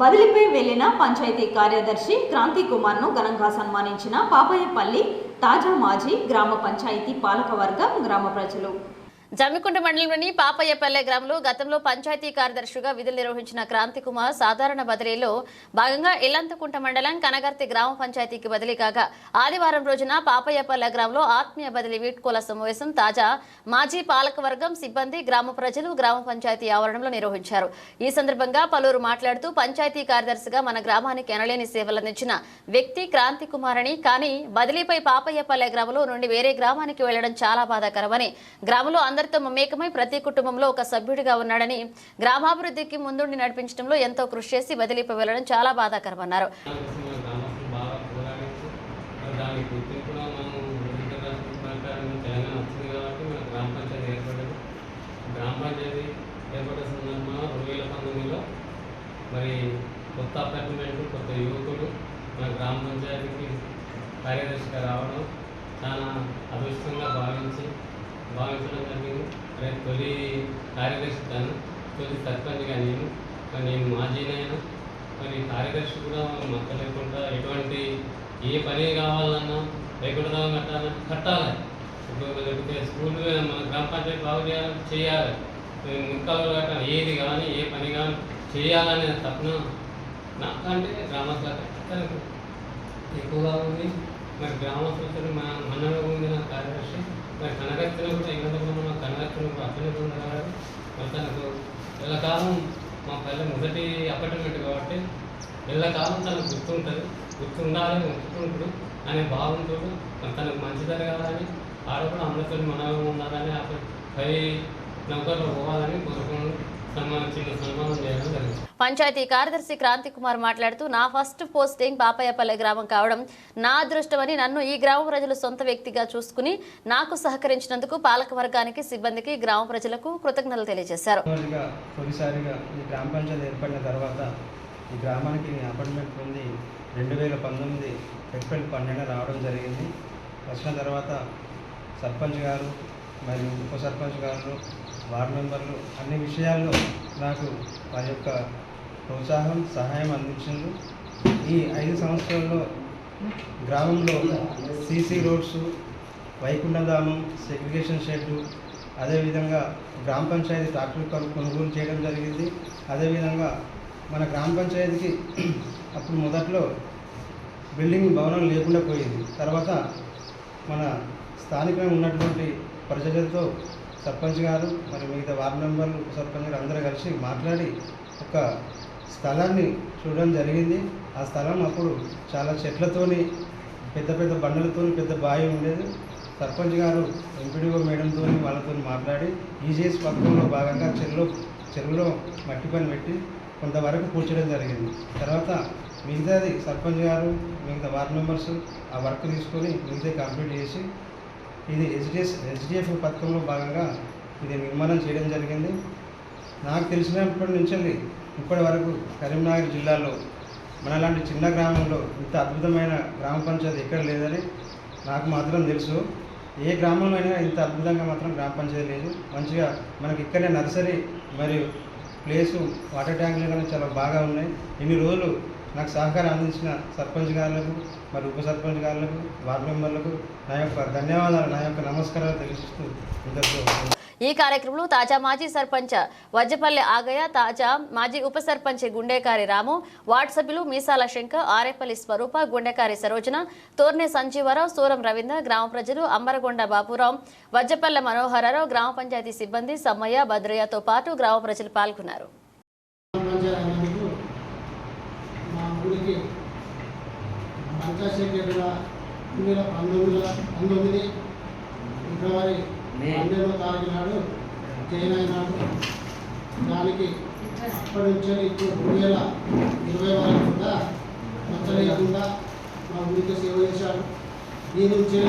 బదిలీపై వెళ్ళిన పంచాయతీ కార్యదర్శి క్రాంతి కుమార్ను ఘనంగా సన్మానించిన పాపయ్యపల్లి తాజా మాజీ గ్రామ పంచాయతీ పాలకవర్గం గ్రామ ప్రజలు. జమ్మికుంట మండలంలోని పాపయ్యపల్లె గ్రామంలో గతంలో పంచాయతీ కార్యదర్శిగా విధులు నిర్వహించిన క్రాంతి కుమార్ సాధారణ బదిలీలో భాగంగా ఇల్లంతకుంట మండలం కనగర్తి గ్రామ పంచాయతీకి బదిలీ కాగా ఆదివారం రోజున పాపయ్యపల్లె గ్రామంలో ఆత్మీయ బదిలీ వీడ్కోల సమావేశం తాజా మాజీ పాలకవర్గం సిబ్బంది గ్రామ ప్రజలు గ్రామ పంచాయతీ ఆవరణలో నిర్వహించారు. ఈ సందర్భంగా పలువురు మాట్లాడుతూ పంచాయతీ కార్యదర్శిగా మన గ్రామానికి ఎనలేని సేవలందించిన వ్యక్తి క్రాంతి కుమార్ అని కానీ బదిలీపై పాపయ్యపల్లె గ్రామంలో నుండి వేరే గ్రామానికి వెళ్ళడం చాలా బాధాకరమని గ్రామంలో అందరితో మమేకమై ప్రతి కుటుంబంలో ఒక సభ్యుడిగా ఉన్నాడని గ్రామాభివృద్ధికి ముందుండి నడిపించడంలో ఎంతో కృషి చేసి బదిలీపై వెళ్ళడం చాలా బాధాకరమన్నారు. మన మరి కొత్త అపార్ట్మెంట్ కొత్త యువకులు మన గ్రామ పంచాయతీకి కార్యదర్శిగా రావడం చాలా అదృష్టంగా భావించి భావించడం జరిగింది రేపు తొలి కార్యదర్శి తను తొలి సర్పంచ్గా నేను నేను మాజీనైనా మరి కార్యదర్శి కూడా మక్క లేకుండా ఎటువంటి ఏ పని కావాలన్నా లేకుండా కట్టాలన్నా కట్టాలి ఇప్పుడు లేకపోతే స్కూల్ మన గ్రామ పంచాయతీ బాగు చేయాలి చేయాలి. ముక్కలు కట్టాలి ఏది కానీ ఏ పని కానీ చేయాలనే తప్పన నాకంటే గ్రామస్తులకు ఎక్కువగా ఉంది. మరి గ్రామస్తులు మన మనలో ఉందిన కార్యదర్శి మరి కనగత్తులు కూడా ఎక్కడ మన కనగర్తన కూడా తనకు ఎల్లకాలం మా పల్లె మొదటి అపార్ట్మెంట్ కాబట్టి ఎల్లకాలం తనకు గుర్తుంటుంది. గుర్తుండాలి ఉంచుకుంటాడు అనే భావంతో మరి తనకు మంచి జరగాలని ఆడ కూడా అందరితో మనలో ఉండాలని అప్పుడు పై నౌకర్లో పోవాలని కోరుకుని పంచాయతీ కార్యదర్శి క్రాంతి కుమార్ మాట్లాడుతూ నా ఫస్ట్ పోస్టింగ్ పాపయ్యపల్లె గ్రామం కావడం నా అదృష్టమని నన్ను ఈ గ్రామ ప్రజలు సొంత వ్యక్తిగా చూసుకుని నాకు సహకరించినందుకు పాలక వర్గానికి సిబ్బందికి గ్రామ ప్రజలకు కృతజ్ఞతలు తెలియజేశారు. తొలిసారిగా ఈ గ్రామ పంచాయతీ ఏర్పడిన తర్వాత ఈ గ్రామానికి అపార్ట్మెంట్ పొంది రెండు వేల పంతొమ్మిది ఏప్రిల్ పన్నెండు రావడం జరిగింది. వచ్చిన తర్వాత సర్పంచ్ గారు మరియు ఉప సర్పంచ్ గారు వార్డు మెంబర్లు అన్ని విషయాల్లో నాకు వారి యొక్క ప్రోత్సాహం సహాయం అందించింది ఈ ఐదు సంవత్సరాల్లో గ్రామంలో సీసీ రోడ్స్ వైకుంఠధామం సెగ్రిగేషన్ షెడ్లు అదేవిధంగా గ్రామ పంచాయతీ ట్రాక్టర్ కొనుగోలు చేయడం జరిగింది. అదేవిధంగా మన గ్రామ పంచాయతీకి అప్పుడు మొదట్లో బిల్డింగ్ భవనం లేకుండా పోయింది. తర్వాత మన స్థానికంగా ఉన్నటువంటి ప్రజలతో సర్పంచ్ గారు మరి మిగతా వార్డు మెంబర్లు సర్పంచ్ గారు అందరూ కలిసి మాట్లాడి ఒక స్థలాన్ని చూడడం జరిగింది. ఆ స్థలం అప్పుడు చాలా చెట్లతోని పెద్ద పెద్ద బండలతోని పెద్ద బావి ఉండేది. సర్పంచ్ గారు ఎంపీడీఓ మేడంతో వాళ్ళతో మాట్లాడి ఈజీఎస్ పథకంలో భాగంగా చెరువులో చెరువులో మట్టి పని పెట్టి కొంతవరకు కూర్చోడం జరిగింది. తర్వాత మిగతాది సర్పంచ్ గారు మిగతా వార్డు మెంబర్స్ ఆ వర్క్ తీసుకొని మిగతా కంప్లీట్ చేసి ఇది హెచ్డిఎస్ హెచ్డిఎఫ్ పథకంలో భాగంగా ఇది నిర్మాణం చేయడం జరిగింది. నాకు తెలిసినప్పటి నుంచి ఇప్పటి వరకు కరీంనగర్ జిల్లాలో మనలాంటి చిన్న గ్రామంలో ఇంత అద్భుతమైన గ్రామ పంచాయతీ ఎక్కడ లేదని నాకు మాత్రం తెలుసు. ఏ గ్రామంలో అయినా ఇంత అద్భుతంగా మాత్రం గ్రామ పంచాయతీ లేదు. మంచిగా మనకి ఇక్కడనే నర్సరీ మరియు ప్లేసు వాటర్ ట్యాంకులు కానీ చాలా బాగా ఉన్నాయి. ఇన్ని రోజులు నాకు సహకారం అందించిన సర్పంచ్ గారులకు మరి ఉప సర్పంచ్ గారులకు వార్డు మెంబర్లకు నా యొక్క ధన్యవాదాలు నా యొక్క నమస్కారాలు తెలియజేస్తూ ఇంతకు ఈ కార్యక్రమంలో తాజా మాజీ సర్పంచ్ వజ్జపల్లి ఆగయ్య తాజా మాజీ ఉప సర్పంచ్ గుండేకారి రాము వార్డు సభ్యులు మీసాల శంకర్ ఆరేపల్లి స్వరూప గుండెకారి సరోజన తోర్నే సంజీవరావు సూరం రవీంద్ర గ్రామ ప్రజలు అంబరగొండ బాపురావు వజ్జపల్లె మనోహరరావు గ్రామ పంచాయతీ సిబ్బంది సమ్మయ్య భద్రయ్యతో పాటు గ్రామ ప్రజలు పాల్గొన్నారు. పంచాయతీ సెక్రటరీగా రెండు వేల పంతొమ్మిది పంతొమ్మిది ఫిబ్రవరి పన్నెండవ తారీఖు నాడు జాయిన్ అయినాడు. దానికి అప్పటి నుంచి ఇప్పుడు రెండు వేల ఇరవై వరకు కూడా మచ్చలేకుండా మా ఊరికి సేవ చేశాడు దీని నుంచి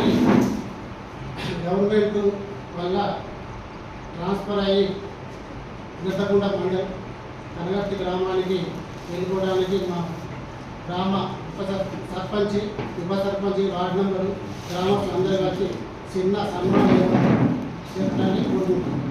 గవర్నమెంట్ వల్ల ట్రాన్స్ఫర్ అయ్యి నెత్తకుండా మండలం కనగర్తి గ్రామానికి వెళ్ళిపోవడానికి మా గ్రామ ఉప సర్పంచి ఉప సర్పంచి వార్డు మెంబరు గ్రామస్తులు అందరూ కలిసి చిన్న సన్మానం చెప్పడానికి కోరుకుంటున్నాను.